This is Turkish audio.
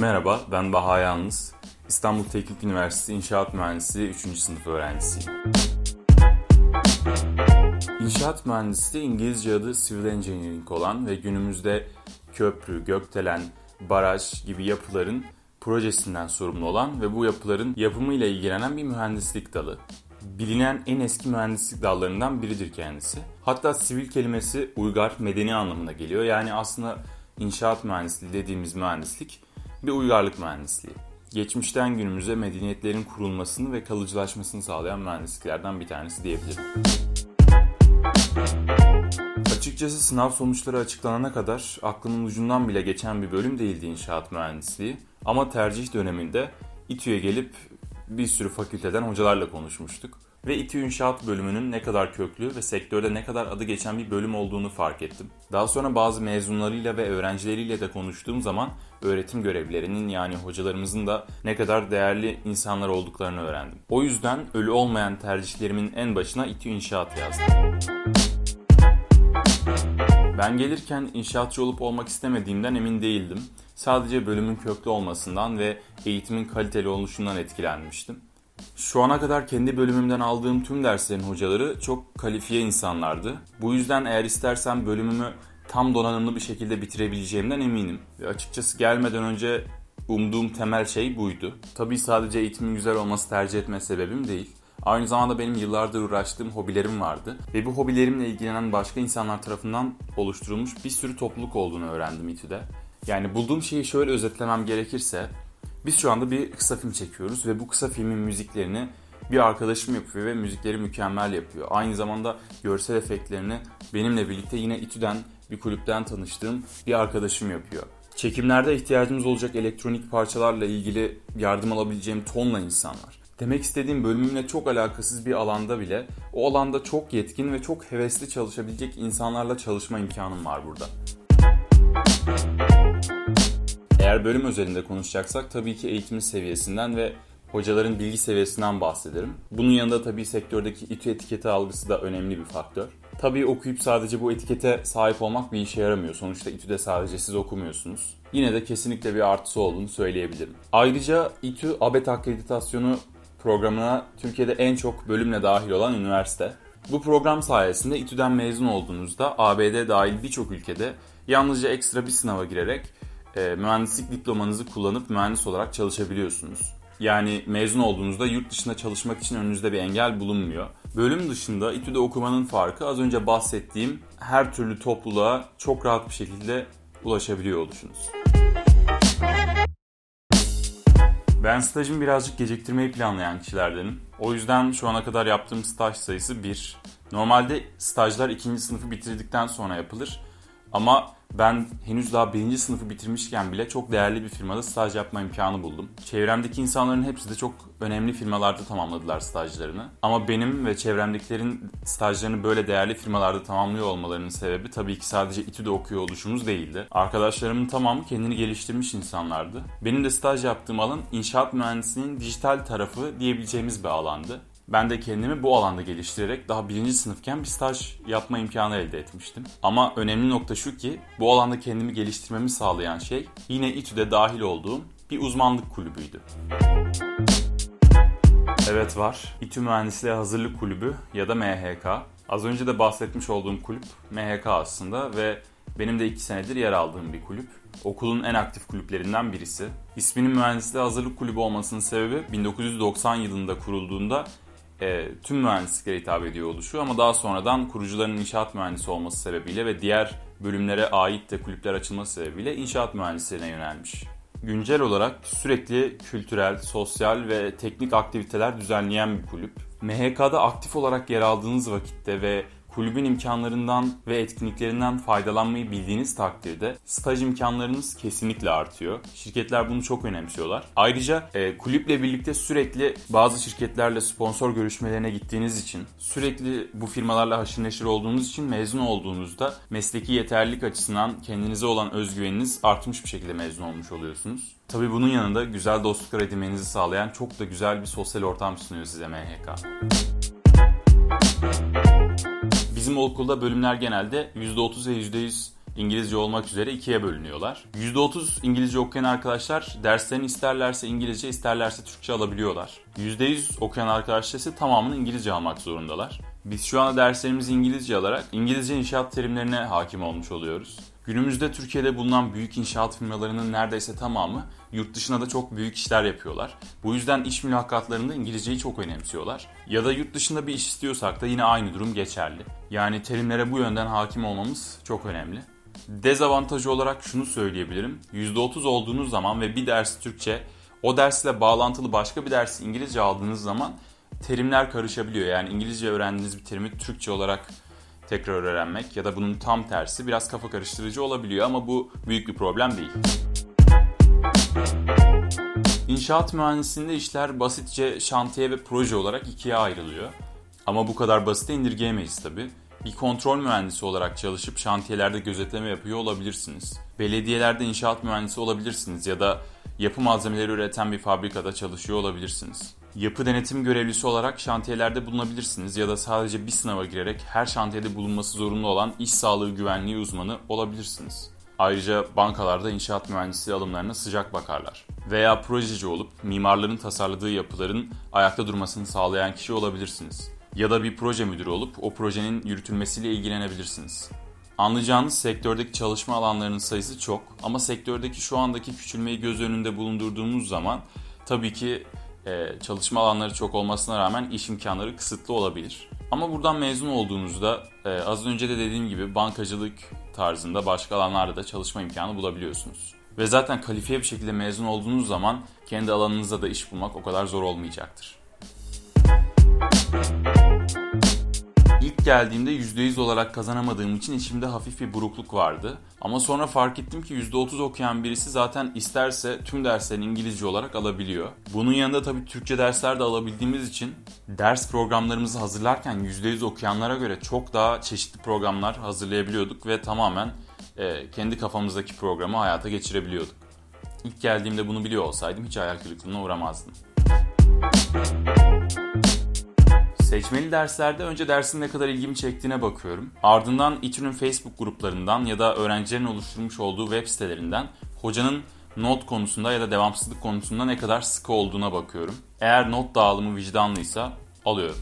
Merhaba, ben Baha Yalnız. İstanbul Teknik Üniversitesi İnşaat Mühendisliği 3. sınıf öğrencisiyim. İnşaat mühendisliği İngilizce adı Civil Engineering olan ve günümüzde köprü, gökdelen, baraj gibi yapıların projesinden sorumlu olan ve bu yapıların yapımıyla ilgilenen bir mühendislik dalı. Bilinen en eski mühendislik dallarından biridir kendisi. Hatta sivil kelimesi uygar, medeni anlamına geliyor. Yani aslında inşaat mühendisliği dediğimiz mühendislik bir uygarlık mühendisliği. Geçmişten günümüze medeniyetlerin kurulmasını ve kalıcılaşmasını sağlayan mühendisliklerden bir tanesi diyebilirim. Açıkçası sınav sonuçları açıklanana kadar aklımın ucundan bile geçen bir bölüm değildi inşaat mühendisliği. Ama tercih döneminde İTÜ'ye gelip bir sürü fakülteden hocalarla konuşmuştuk. Ve İTÜ İnşaat bölümünün ne kadar köklü ve sektörde ne kadar adı geçen bir bölüm olduğunu fark ettim. Daha sonra bazı mezunlarıyla ve öğrencileriyle de konuştuğum zaman öğretim görevlilerinin yani hocalarımızın da ne kadar değerli insanlar olduklarını öğrendim. O yüzden ölü olmayan tercihlerimin en başına İTÜ İnşaat yazdım. Ben gelirken inşaatçı olup olmak istemediğimden emin değildim. Sadece bölümün köklü olmasından ve eğitimin kaliteli oluşundan etkilenmiştim. Şu ana kadar kendi bölümümden aldığım tüm derslerin hocaları çok kalifiye insanlardı. Bu yüzden eğer istersem bölümümü tam donanımlı bir şekilde bitirebileceğimden eminim. Ve açıkçası gelmeden önce umduğum temel şey buydu. Tabii sadece eğitimin güzel olması tercih etme sebebim değil. Aynı zamanda benim yıllardır uğraştığım hobilerim vardı ve bu hobilerimle ilgilenen başka insanlar tarafından oluşturulmuş bir sürü topluluk olduğunu öğrendim İTÜ'de. Yani bulduğum şeyi şöyle özetlemem gerekirse, biz şu anda bir kısa film çekiyoruz ve bu kısa filmin müziklerini bir arkadaşım yapıyor ve müzikleri mükemmel yapıyor. Aynı zamanda görsel efektlerini benimle birlikte yine İTÜ'den bir kulüpten tanıştığım bir arkadaşım yapıyor. Çekimlerde ihtiyacımız olacak elektronik parçalarla ilgili yardım alabileceğim tonla insan var. Demek istediğim bölümümle çok alakasız bir alanda bile o alanda çok yetkin ve çok hevesli çalışabilecek insanlarla çalışma imkanım var burada. Eğer bölüm özelinde konuşacaksak tabii ki eğitimin seviyesinden ve hocaların bilgi seviyesinden bahsederim. Bunun yanında tabii sektördeki İTÜ etiketi algısı da önemli bir faktör. Tabii okuyup sadece bu etikete sahip olmak bir işe yaramıyor. Sonuçta İTÜ'de sadece siz okumuyorsunuz. Yine de kesinlikle bir artısı olduğunu söyleyebilirim. Ayrıca İTÜ ABET akreditasyonu programına Türkiye'de en çok bölümle dahil olan üniversite. Bu program sayesinde İTÜ'den mezun olduğunuzda ABD dahil birçok ülkede yalnızca ekstra bir sınava girerek e, mühendislik diplomanızı kullanıp mühendis olarak çalışabiliyorsunuz. Yani mezun olduğunuzda yurt dışında çalışmak için önünüzde bir engel bulunmuyor. Bölüm dışında İTÜ'de okumanın farkı az önce bahsettiğim her türlü topluluğa çok rahat bir şekilde ulaşabiliyor oluşunuz. Ben stajımı birazcık geciktirmeyi planlayan kişilerdenim. O yüzden şu ana kadar yaptığım staj sayısı 1. Normalde stajlar ikinci sınıfı bitirdikten sonra yapılır. Ama ben henüz daha birinci sınıfı bitirmişken bile çok değerli bir firmada staj yapma imkanı buldum. Çevremdeki insanların hepsi de çok önemli firmalarda tamamladılar stajlarını. Ama benim ve çevremdekilerin stajlarını böyle değerli firmalarda tamamlıyor olmalarının sebebi tabii ki sadece İTÜ'de okuyor oluşumuz değildi. Arkadaşlarımın tamamı kendini geliştirmiş insanlardı. Benim de staj yaptığım alan inşaat mühendisliğinin dijital tarafı diyebileceğimiz bir alandı. Ben de kendimi bu alanda geliştirerek daha birinci sınıfken bir staj yapma imkanı elde etmiştim. Ama önemli nokta şu ki bu alanda kendimi geliştirmemi sağlayan şey yine İTÜ'de dahil olduğum bir uzmanlık kulübüydü. Evet var. İTÜ Mühendisliğe Hazırlık Kulübü ya da MHK. Az önce de bahsetmiş olduğum kulüp MHK aslında ve benim de iki senedir yer aldığım bir kulüp. Okulun en aktif kulüplerinden birisi. İsminin Mühendisliğe Hazırlık Kulübü olmasının sebebi 1990 yılında kurulduğunda e, tüm mühendisliklere hitap ediyor oluşu ama daha sonradan kurucuların inşaat mühendisi olması sebebiyle ve diğer bölümlere ait de kulüpler açılması sebebiyle inşaat mühendisliğine yönelmiş. Güncel olarak sürekli kültürel, sosyal ve teknik aktiviteler düzenleyen bir kulüp. MHK'da aktif olarak yer aldığınız vakitte ve kulübün imkanlarından ve etkinliklerinden faydalanmayı bildiğiniz takdirde staj imkanlarınız kesinlikle artıyor. Şirketler bunu çok önemsiyorlar. Ayrıca e, kulüple birlikte sürekli bazı şirketlerle sponsor görüşmelerine gittiğiniz için, sürekli bu firmalarla haşır neşir olduğunuz için mezun olduğunuzda mesleki yeterlilik açısından kendinize olan özgüveniniz artmış bir şekilde mezun olmuş oluyorsunuz. Tabi bunun yanında güzel dostluklar edinmenizi sağlayan çok da güzel bir sosyal ortam sunuyor size MHK. Bizim okulda bölümler genelde %30 ve %100 İngilizce olmak üzere ikiye bölünüyorlar. %30 İngilizce okuyan arkadaşlar derslerini isterlerse İngilizce isterlerse Türkçe alabiliyorlar. %100 okuyan arkadaşlar ise tamamını İngilizce almak zorundalar. Biz şu anda derslerimizi İngilizce alarak İngilizce inşaat terimlerine hakim olmuş oluyoruz. Günümüzde Türkiye'de bulunan büyük inşaat firmalarının neredeyse tamamı yurt dışına da çok büyük işler yapıyorlar. Bu yüzden iş mülakatlarında İngilizceyi çok önemsiyorlar. Ya da yurt dışında bir iş istiyorsak da yine aynı durum geçerli. Yani terimlere bu yönden hakim olmamız çok önemli. Dezavantajı olarak şunu söyleyebilirim. %30 olduğunuz zaman ve bir ders Türkçe, o dersle bağlantılı başka bir ders İngilizce aldığınız zaman terimler karışabiliyor. Yani İngilizce öğrendiğiniz bir terimi Türkçe olarak tekrar öğrenmek ya da bunun tam tersi biraz kafa karıştırıcı olabiliyor ama bu büyük bir problem değil. İnşaat mühendisliğinde işler basitçe şantiye ve proje olarak ikiye ayrılıyor. Ama bu kadar basite indirgeyemeyiz tabi. Bir kontrol mühendisi olarak çalışıp şantiyelerde gözetleme yapıyor olabilirsiniz. Belediyelerde inşaat mühendisi olabilirsiniz ya da yapı malzemeleri üreten bir fabrikada çalışıyor olabilirsiniz. Yapı denetim görevlisi olarak şantiyelerde bulunabilirsiniz ya da sadece bir sınava girerek her şantiyede bulunması zorunlu olan iş sağlığı güvenliği uzmanı olabilirsiniz. Ayrıca bankalarda inşaat mühendisliği alımlarına sıcak bakarlar. Veya projeci olup mimarların tasarladığı yapıların ayakta durmasını sağlayan kişi olabilirsiniz. Ya da bir proje müdürü olup o projenin yürütülmesiyle ilgilenebilirsiniz. Anlayacağınız sektördeki çalışma alanlarının sayısı çok ama sektördeki şu andaki küçülmeyi göz önünde bulundurduğumuz zaman tabii ki çalışma alanları çok olmasına rağmen iş imkanları kısıtlı olabilir. Ama buradan mezun olduğunuzda e, az önce de dediğim gibi bankacılık tarzında başka alanlarda da çalışma imkanı bulabiliyorsunuz. Ve zaten kalifiye bir şekilde mezun olduğunuz zaman kendi alanınızda da iş bulmak o kadar zor olmayacaktır. Geldiğimde %100 olarak kazanamadığım için içimde hafif bir burukluk vardı. Ama sonra fark ettim ki %30 okuyan birisi zaten isterse tüm derslerini İngilizce olarak alabiliyor. Bunun yanında tabii Türkçe dersler de alabildiğimiz için ders programlarımızı hazırlarken %100 okuyanlara göre çok daha çeşitli programlar hazırlayabiliyorduk ve tamamen e, kendi kafamızdaki programı hayata geçirebiliyorduk. İlk geldiğimde bunu biliyor olsaydım hiç hayal kırıklığına uğramazdım. Seçmeli derslerde önce dersin ne kadar ilgimi çektiğine bakıyorum. Ardından İTÜ'nün Facebook gruplarından ya da öğrencilerin oluşturmuş olduğu web sitelerinden hocanın not konusunda ya da devamsızlık konusunda ne kadar sıkı olduğuna bakıyorum. Eğer not dağılımı vicdanlıysa alıyorum.